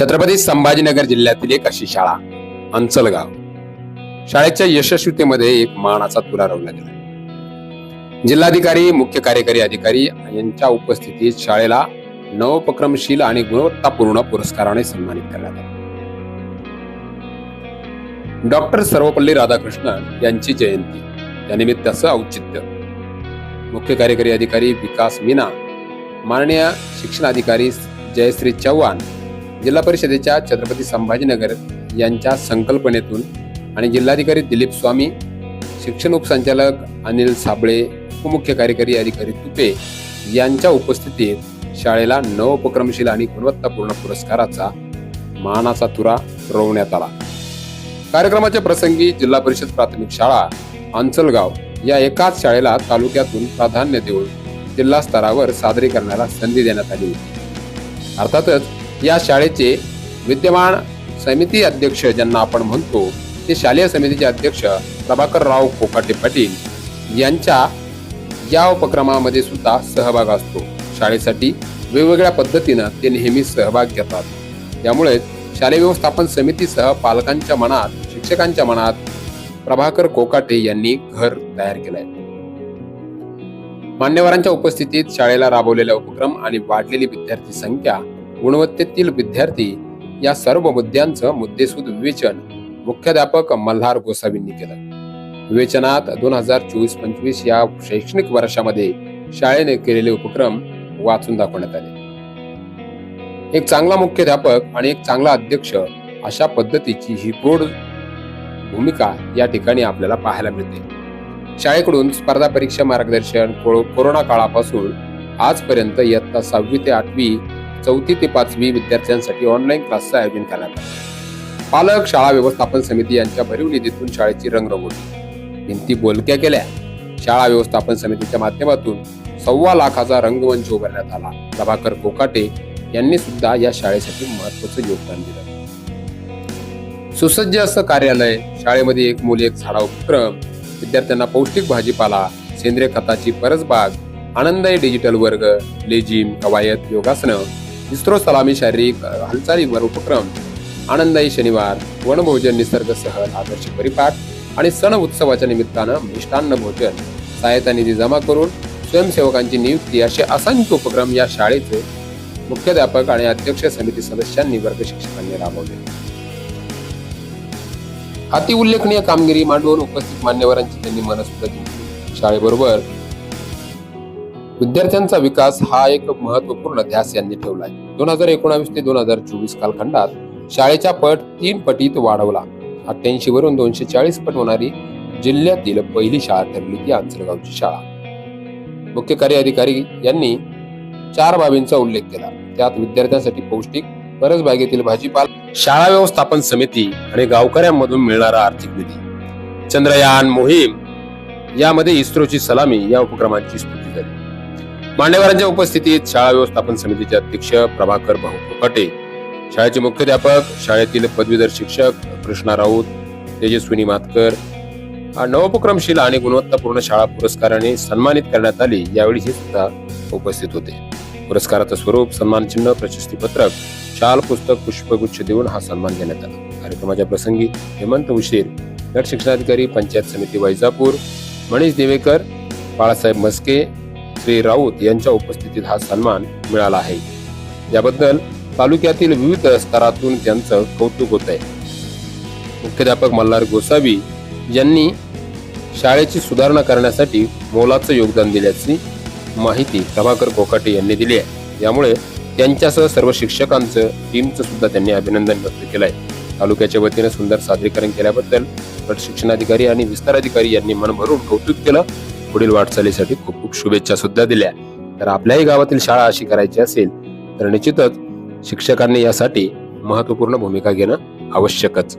छत्रपती संभाजीनगर जिल्ह्यातील एक अशी शाळा अंचलगाव. शाळेच्या यशस्वीतेमध्ये एक मानाचा तुरा रोवला गेला. जिल्हाधिकारी मुख्य कार्यकारी अधिकारी यांच्या उपस्थितीत शाळेला नवोपक्रमशील आणि गुणवत्तापूर्ण पुरस्काराने सन्मानित करण्यात आले. डॉक्टर सर्वपल्ली राधाकृष्णन यांची जयंती. त्यानिमित्ताचं औचित्य. मुख्य कार्यकारी अधिकारी विकास मीना माननीय शिक्षणाधिकारी जयश्री चव्हाण जिल्हा परिषदेच्या छत्रपती संभाजीनगर यांच्या संकल्पनेतून आणि जिल्हाधिकारी दिलीप स्वामी शिक्षण उपसंचालक अनिल साबळे उपमुख्य कार्यकारी अधिकारी तुपे यांच्या उपस्थितीत शाळेला नवोपक्रमशील आणि गुणवत्तापूर्ण पुरस्काराचा मानाचा तुरा रोवण्यात आला. कार्यक्रमाच्या प्रसंगी जिल्हा परिषद प्राथमिक शाळा अंचलगाव या एकाच शाळेला तालुक्यातून प्राधान्य देऊन जिल्हा स्तरावर सादरीकरणाला संधी देण्यात आली होती. अर्थातच या शाळेचे विद्यमान समिती अध्यक्ष ज्यांना आपण म्हणतो ते शालेय समितीचे अध्यक्ष प्रभाकरराव कोकाटे पाटील यांच्या या उपक्रमामध्ये सुद्धा सहभाग असतो. शाळेसाठी वेगवेगळ्या पद्धतीनं ते नेहमी सहभाग घेतात. यामुळे शालेय व्यवस्थापन समितीसह पालकांच्या मनात शिक्षकांच्या मनात प्रभाकर कोकाटे यांनी घर तयार केलंय. मान्यवरांच्या उपस्थितीत शाळेला राबवलेला उपक्रम आणि वाढलेली विद्यार्थी संख्या गुणवत्तेतील विद्यार्थी या सर्व मुद्द्यांचं मुद्देसूद विवेचन मुख्याध्यापक मल्हार गोसावींनी केलं. विवेचनात दोन हजार चोवीस पंचवीस या शैक्षणिक वर्षामध्ये शाळेने केलेले उपक्रम वाचून दाखवण्यात आले. एक चांगला मुख्याध्यापक आणि एक चांगला अध्यक्ष अशा पद्धतीची ही गोड भूमिका या ठिकाणी आपल्याला पाहायला मिळते. शाळेकडून स्पर्धा परीक्षा मार्गदर्शन को- कोरोना काळापासून आजपर्यंत इयत्ता सहावी ते आठवी चौथी ते पाचवी विद्यार्थ्यांसाठी ऑनलाईन क्लासचं आयोजन करण्यात आलं. पालक शाळा व्यवस्थापन समिती यांच्या भरीव निधीतून शाळेची रंगरंगोटी. भिंती बोलक्या केल्या. शाळा व्यवस्थापन समितीच्या माध्यमातून सव्वा लाखाचा रंगमंच उभारण्यात आला. प्रभाकर कोकाटे यांनी सुद्धा या शाळेसाठी महत्वाचं योगदान दिलं. सुसज्ज असं कार्यालय शाळेमध्ये एक मुली एक झाडा उपक्रम विद्यार्थ्यांना पौष्टिक भाजीपाला सेंद्रिय खताची परसबाग आनंददायी डिजिटल वर्ग लेजिम कवायत योगासनं इस्रो सलामी शारीरिक अ, हालचालीवर उपक्रम. आनंदाई शनिवार वनभोजन निसर्ग सहल आदर्श परिपाठ आणि सण उत्सवाच्या निमित्तानं मिष्टान्न भोजन सहायता निधी जमा करून स्वयंसेवकांची नियुक्ती असे असंख्य उपक्रम या शाळेचे मुख्याध्यापक आणि अध्यक्ष समिती सदस्यांनी वर्ग शिक्षकांनी राबवले. अति उल्लेखनीय कामगिरी मांडून उपस्थित मान्यवरांची त्यांनी मनसुद्धा शाळेबरोबर विद्यार्थ्यांचा विकास हा एक महत्त्वपूर्ण ध्यास यांनी ठेवलाय. दोन हजार एकोणावीस ते दोन हजार चोवीस कालखंडात शाळेचा पट तीन पटीत वाढवला. अठ्ठ्याऐंशी वरून दोनशे चाळीस पट होणारी जिल्ह्यातील पहिली शाळा ठरली ती आंचरगावची शाळा. मुख्य कार्य अधिकारी यांनी चार बाबींचा उल्लेख केला. त्यात विद्यार्थ्यांसाठी पौष्टिक परसबागेतील भाजीपाला शाळा व्यवस्थापन समिती आणि गावकऱ्यांमधून मिळणारा आर्थिक निधी. चंद्रयान मोहीम यामध्ये इस्रोची सलामी या उपक्रमांची स्तुती. झाली उपस्थितीत शाळा व्यवस्थापन समितीचे अध्यक्ष प्रभाकर भाऊ फुकटे शाळेचे मुख्याध्यापक शाळेतील पदवीधर शिक्षक कृष्णा राऊत तेजस्विनी मातकर नवोपक्रमशील आणि गुणवत्तापूर्ण शाळा पुरस्काराने सन्मानित करण्यात आली यावेळी हे सुद्धा उपस्थित होते. पुरस्काराचं स्वरूप सन्मानचिन्ह प्रशस्ती पत्रक शाल पुस्तक पुष्पगुच्छ देऊन हा सन्मान देण्यात आला. कार्यक्रमाच्या प्रसंगी हेमंत उशीर गट शिक्षणाधिकारी पंचायत समिती वैजापूर मनीष देवेकर बाळासाहेब मस्के श्री राऊत यांच्या उपस्थितीत हा सन्मान मिळाला आहे. याबद्दल तालुक्यातील विविध स्तरातून त्यांचं कौतुक होत आहे. मुख्याध्यापक मल्हार गोसावी यांनी शाळेची सुधारणा करण्यासाठी मोलाचं योगदान दिल्याची माहिती प्रभाकर कोकाटे यांनी दिली आहे. यामुळे त्यांच्यासह सर्व शिक्षकांचं टीमचं सुद्धा त्यांनी अभिनंदन व्यक्त केलंय. तालुक्याच्या वतीने सुंदर सादरीकरण केल्याबद्दल गट शिक्षणाधिकारी आणि विस्तार अधिकारी यांनी मन भरून कौतुक केलं. पुढील वाटचालीसाठी खूप खूप शुभेच्छा सुद्धा दिल्या. तर आपल्याही गावातील शाळा अशी करायची असेल तर निश्चितच शिक्षकांनी यासाठी महत्त्वपूर्ण भूमिका घेणं आवश्यकच.